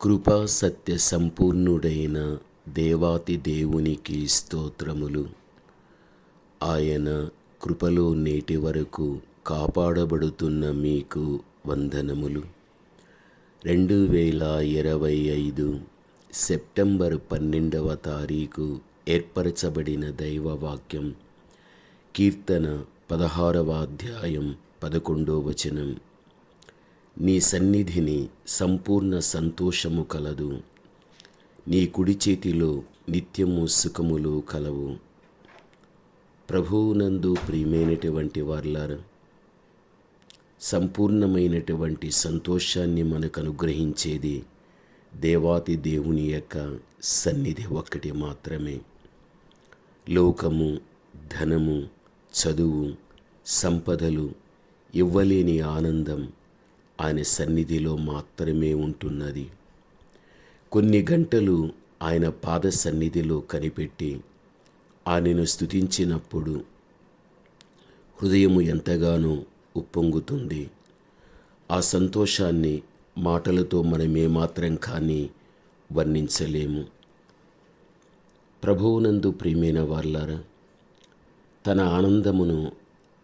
కృపా సత్య సంపూర్ణుడైన దేవాతి దేవునికి స్తోత్రములు. ఆయన కృపలో నేటి వరకు కాపాడబడుతున్న మీకు వందనములు. రెండు వేల ఇరవై ఐదు సెప్టెంబర్ పన్నెండవ తారీఖు ఏర్పరచబడిన దైవవాక్యం కీర్తన పదహారవ అధ్యాయం పదకొండో వచనం. నీ సన్నిధిని సంపూర్ణ సంతోషము కలదు. నీ కుడి చేతిలో నిత్యము సుఖములు కలవు. ప్రభువునందు ప్రియమైనటువంటి వార్లారు సంపూర్ణమైనటువంటి సంతోషాన్ని మనకు అనుగ్రహించేది దేవాతి దేవుని యొక్క సన్నిధి ఒక్కటి మాత్రమే. లోకము ధనము చదువు సంపదలు ఇవ్వలేని ఆనందం ఆయన సన్నిధిలో మాత్రమే ఉంటున్నది. కొన్ని గంటలు ఆయన పాద సన్నిధిలో కనిపెట్టి ఆయనను స్థుతించినప్పుడు హృదయము ఎంతగానో ఉప్పొంగుతుంది. ఆ సంతోషాన్ని మాటలతో మనమేమాత్రం కానీ వర్ణించలేము. ప్రభువునందు ప్రియమైన వాళ్ళారా తన ఆనందమును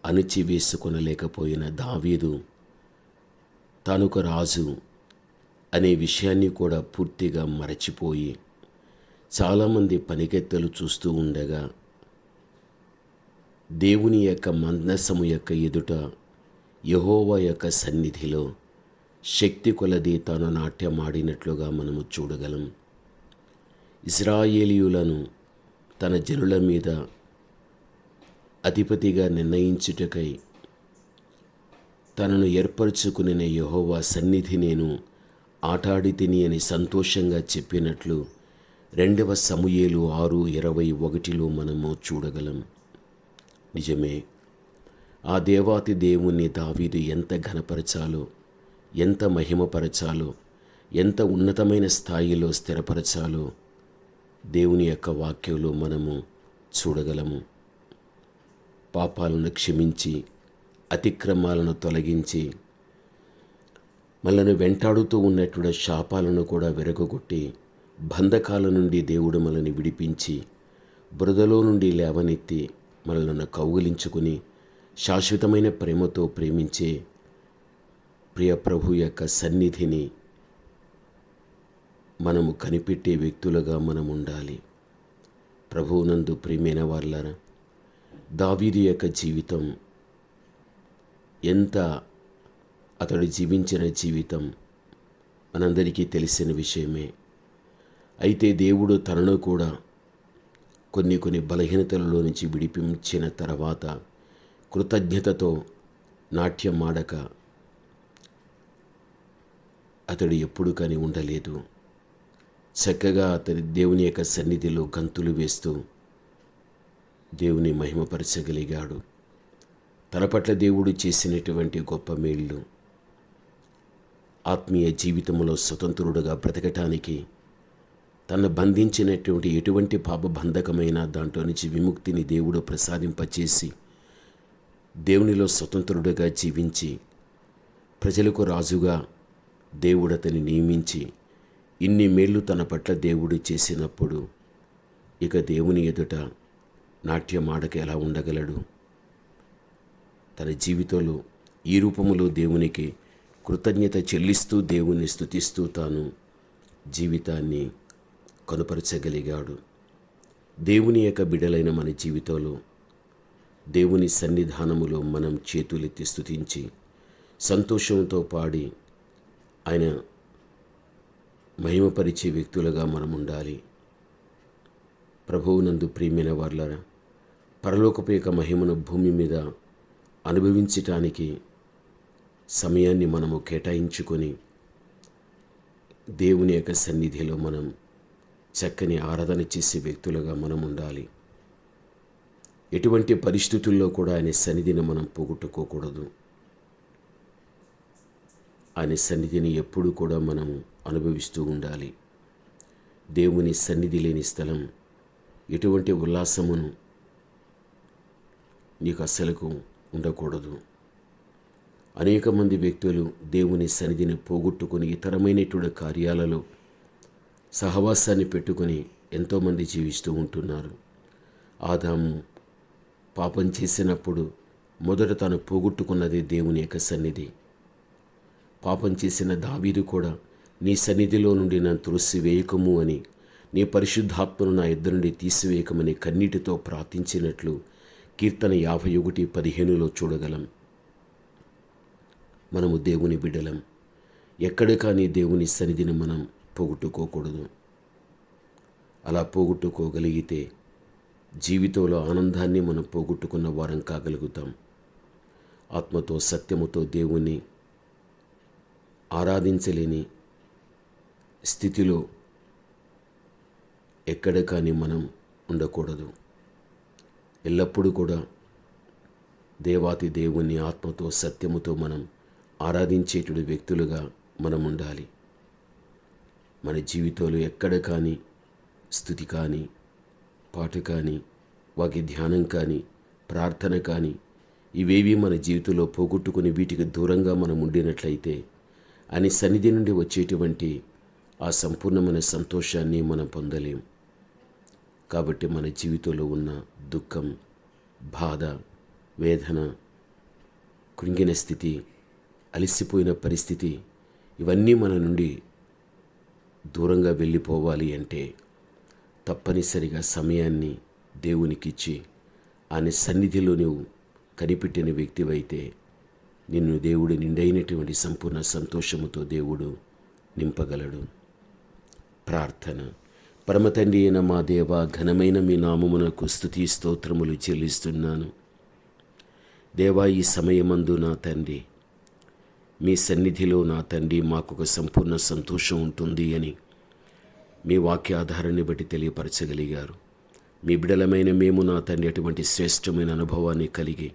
అణిచివేసుకొనలేకపోయిన దావీదు తానొక రాజు అనే విషయాన్ని కూడా పూర్తిగా మరచిపోయి చాలామంది పనికెత్తలు చూస్తూ ఉండగా దేవుని యొక్క మందసము యొక్క ఎదుట యహోవా యొక్క సన్నిధిలో శక్తి కొలది తాను నాట్యమాడినట్లుగా మనము చూడగలం. ఇస్రాయేలీయులను తన జనుల మీద అధిపతిగా నిర్ణయించుటకై తనను ఏర్పరచుకునే యహోవా సన్నిధి నేను ఆటాడి తిని అని సంతోషంగా చెప్పినట్లు రెండవ సమూయేలు ఆరు ఇరవై ఒకటిలో మనము చూడగలం. నిజమే ఆ దేవాతి దేవుణ్ణి దావీదు ఎంత ఘనపరచాలో ఎంత మహిమపరచాలో ఎంత ఉన్నతమైన స్థాయిలో స్థిరపరచాలో దేవుని యొక్క వాక్యంలో మనము చూడగలము. పాపాలను క్షమించి అతిక్రమాలను తొలగించి మనల్ని వెంటాడుతూ ఉన్నటువంటి శాపాలను కూడా విరగొట్టి బంధకాల నుండి దేవుడు మనల్ని విడిపించి బురదలో నుండి లేవనెత్తి మనల్ని కౌగిలించుకుని శాశ్వతమైన ప్రేమతో ప్రేమించే ప్రియ ప్రభు యొక్క సన్నిధిని మనము కనిపెట్టే వ్యక్తులుగా మనం ఉండాలి. ప్రభువునందు ప్రియమైన వాళ్ళారా దావీదు యొక్క జీవితం ఎంత అతడు జీవించిన జీవితం మనందరికీ తెలిసిన విషయమే. అయితే దేవుడు తనను కూడా కొన్ని కొన్ని బలహీనతలలో నుంచి విడిపించిన తర్వాత కృతజ్ఞతతో నాట్యం ఆడక అతడు ఎప్పుడు కానీ ఉండలేదు. చక్కగా అతడి దేవుని యొక్క సన్నిధిలో గంతులు వేస్తూ దేవుని మహిమపరచగలిగాడు. తన పట్ల దేవుడు చేసినటువంటి గొప్ప మేళ్ళు ఆత్మీయ జీవితంలో స్వతంత్రుడుగా బ్రతకటానికి తను బంధించినటువంటి ఎటువంటి పాపబంధకమైన దాంట్లో నుంచి విముక్తిని దేవుడు ప్రసాదింపచేసి దేవునిలో స్వతంత్రుడుగా జీవించి ప్రజలకు రాజుగా దేవుడు అతని నియమించి ఇన్ని మేళ్ళు తన పట్ల దేవుడు చేసినప్పుడు ఇక దేవుని ఎదుట నాట్యమాడక ఎలా ఉండగలడు? తన జీవితంలో ఈ రూపములో దేవునికి కృతజ్ఞత చెల్లిస్తూ దేవుని స్థుతిస్తూ తాను జీవితాన్ని కనుపరచగలిగాడు. దేవుని యొక్క బిడలైన మన జీవితంలో దేవుని సన్నిధానములో మనం చేతులెత్తి స్థుతించి సంతోషంతో పాడి ఆయన మహిమపరిచే వ్యక్తులుగా మనం ఉండాలి ప్రభువునందు ప్రియమైన వార్లరా పరలోకపు యొక్క మహిమను భూమి మీద అనుభవించటానికి సమయాన్ని మనము కేటాయించుకొని దేవుని యొక్క సన్నిధిలో మనం చక్కని ఆరాధన చేసే వ్యక్తులుగా మనం ఉండాలి. ఎటువంటి పరిస్థితుల్లో కూడా ఆయన సన్నిధిని మనం పోగొట్టుకోకూడదు. ఆయన సన్నిధిని ఎప్పుడు కూడా మనం అనుభవిస్తూ ఉండాలి. దేవుని సన్నిధి లేని స్థలం ఎటువంటి ఉల్లాసమును నీకు అసలుకు ఉండకూడదు. అనేక మంది వ్యక్తులు దేవుని సన్నిధిని పోగొట్టుకుని ఇతరమైనటువంటి కార్యాలలో సహవాసాన్ని పెట్టుకొని ఎంతోమంది జీవిస్తూ ఉంటున్నారు. ఆదాము పాపం చేసినప్పుడు మొదట తాను పోగొట్టుకున్నది దేవుని యొక్క సన్నిధి. పాపం చేసిన దావీదు కూడా నీ సన్నిధిలో నుండి నన్ను త్రోసివేయకము అని నీ పరిశుద్ధాత్మను నా ఇద్దరు నుండి తీసివేయకమని కన్నీటితో ప్రార్థించినట్లు కీర్తన యాభై ఒకటి పదిహేనులో చూడగలం. మనము దేవుని బిడ్డలం. ఎక్కడ కానీ దేవుని సన్నిధిని మనం పోగొట్టుకోకూడదు. అలా పోగొట్టుకోగలిగితే జీవితంలో ఆనందాన్ని మనం పోగొట్టుకున్న వారం కాగలుగుతాం. ఆత్మతో సత్యముతో దేవుణ్ణి ఆరాధించలేని స్థితిలో ఎక్కడ కానీ మనం ఉండకూడదు. ఎల్లప్పుడూ కూడా దేవాతి దేవుని ఆత్మతో సత్యముతో మనం ఆరాధించేటుడు వ్యక్తులుగా మనం ఉండాలి. మన జీవితంలో ఎక్కడ కానీ స్థుతి కానీ పాట కానీ వాకి ధ్యానం కానీ ప్రార్థన కానీ ఇవేవి మన జీవితంలో పోగొట్టుకుని వీటికి దూరంగా మనం ఉండినట్లయితే అని సన్నిధి నుండి వచ్చేటువంటి ఆ సంపూర్ణమైన సంతోషాన్ని మనం పొందలేం. కాబట్టి మన జీవితంలో ఉన్న దుఃఖం బాధ వేదన కృంగిన స్థితి అలిసిపోయిన పరిస్థితి ఇవన్నీ మన నుండి దూరంగా వెళ్ళిపోవాలి అంటే తప్పనిసరిగా సమయాన్ని దేవునికిచ్చి ఆయన సన్నిధిలో నువ్వు కనిపెట్టిన వ్యక్తివైతే నిన్ను దేవుడు నిండైనటువంటి సంపూర్ణ సంతోషముతో దేవుడు నింపగలడు. ప్రార్థన. పరమతండ్రి అయిన మా దేవ ఘనమైన మీ నామమునకు స్థుతి స్తోత్రములు చెల్లిస్తున్నాను. దేవా ఈ సమయమందు నా తండ్రి మీ సన్నిధిలో నా తండ్రి మాకు ఒక సంపూర్ణ సంతోషం ఉంటుంది అని మీ వాక్యాధారాన్ని బట్టి తెలియపరచగలిగారు. మీ బిడలమైన మేము నా తండ్రి అటువంటి శ్రేష్టమైన అనుభవాన్ని కలిగి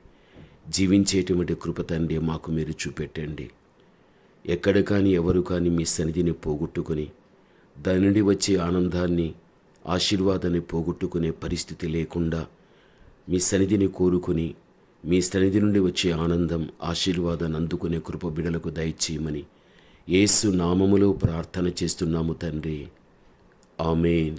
జీవించేటువంటి కృప తండ్రి మాకు మీరు చూపెట్టండి. ఎక్కడ కానీ ఎవరు కానీ మీ సన్నిధిని పోగొట్టుకొని దాని నుండి వచ్చే ఆనందాన్ని ఆశీర్వాదాన్ని పోగొట్టుకునే పరిస్థితి లేకుండా మీ సన్నిధిని కోరుకుని మీ సన్నిధి నుండి వచ్చే ఆనందం ఆశీర్వాదాన్ని అందుకునే కృప బిడలకు దయచేయమని యేసు నామములో ప్రార్థన చేస్తున్నాము తండ్రి. ఆమెన్.